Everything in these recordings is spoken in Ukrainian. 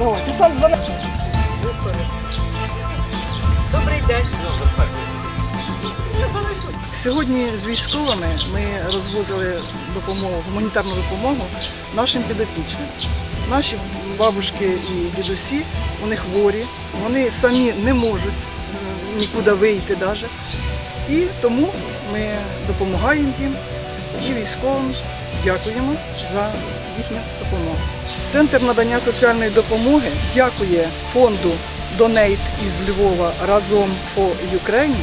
Давайте, сам за Добрий день. Сьогодні з військовими ми розвозили допомогу, гуманітарну допомогу нашим підопічним. Наші бабушки і дідусі, вони хворі, вони самі не можуть нікуди вийти навіть. І тому ми допомагаємо їм і військовим дякуємо за їхню допомогу. Центр надання соціальної допомоги дякує фонду Donate із Львова разом for Ukraine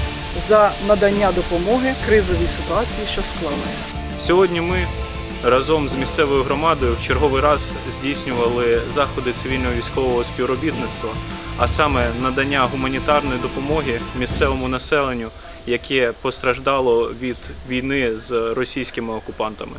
за надання допомоги кризовій ситуації, що склалася. Сьогодні ми разом з місцевою громадою в черговий раз здійснювали заходи цивільного військового співробітництва, а саме надання гуманітарної допомоги місцевому населенню, яке постраждало від війни з російськими окупантами.